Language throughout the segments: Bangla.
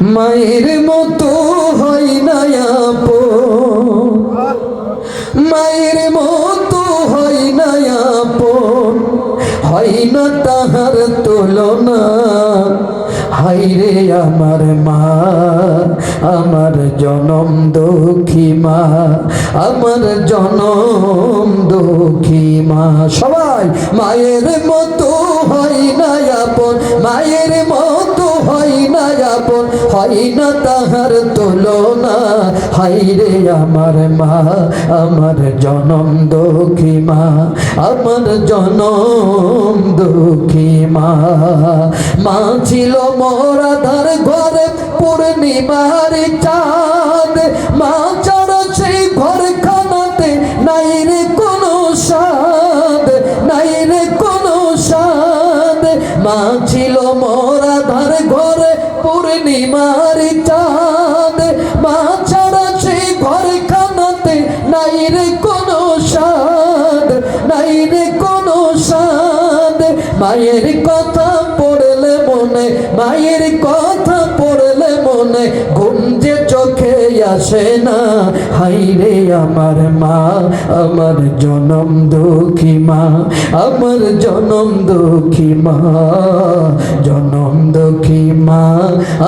মায়ের মতো হয় না মায়ের মতো হয় না হয় না তাহার তুলনা। হাইরে আমার মা, আমার জনম দুঃখী মা, আমার জনম দুঃখী মা। সবাই, মায়ের মতো হয় না আপন। মায়ের মতো আপন হয় না তাহার তুলনা। হাইরে আমার মা, আমার জনম দুঃখী মা, আমার জনম দুঃখী মা। মা ছিল মোরাধার ঘরে, পূর্ণিমার চাঁদ। মা ছাড়া সেই ঘর খানাতে নাই রে কোনো স্বাদ, নাই রে কোনো স্বাদ। মা ছিল মায়ের কথা পড়লে মনে, মায়ের কথা পড়লে মনে, ঘুম যে চোখে আসে না। হাইরে আমার মা, আমার জনম দুঃখী মা, আমার জনম দুঃখী মা দুঃখী মা,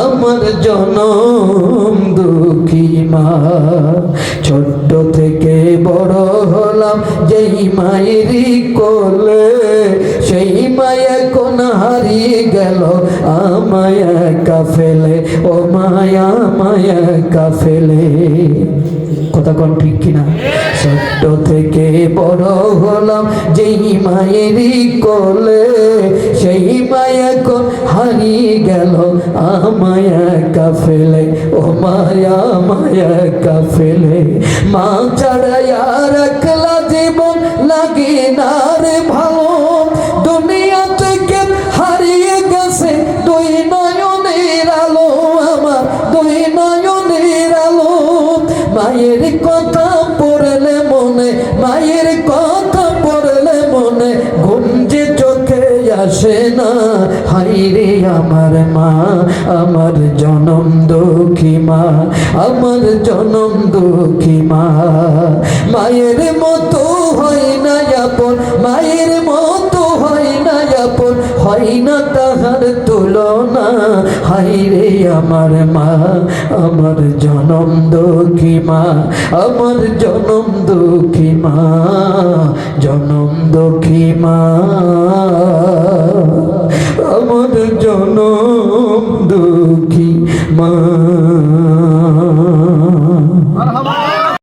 আমার জনম দুঃখী মা। ছোট্ট থেকে বড় হলাম, যেই মায়েরই কোলে, সেই মায়া কোন হারিয়ে গেল, আমায় কাফেলে ও মায়া মায়া একা ফেলে। কথা ঠিক কিনা? ছোট্ট থেকে বড় হলাম, যেই মায়েরই কোলে, সেই মায়া কোন হারিয়ে গেল। আমায় কাফেলে ও মায়া মায়া কাফেলে মা ছাড়া রাখলা জীবন লাগে না। মায়ের কথা পড়লে মনে, মায়ের কথা পড়লে মনে যে চোখে আসে না। হাইরে আমার মা, আমার জনম দুঃখী মা, আমার জনম দুঃখী মা। মায়ের মতো হয় না তাহার তুলনা। হাই রে আমার মা, আমার জনম দুঃখী মা, আমার জনম দুঃখী মা, জনম দুঃখী মা। আমার জনম দুঃখী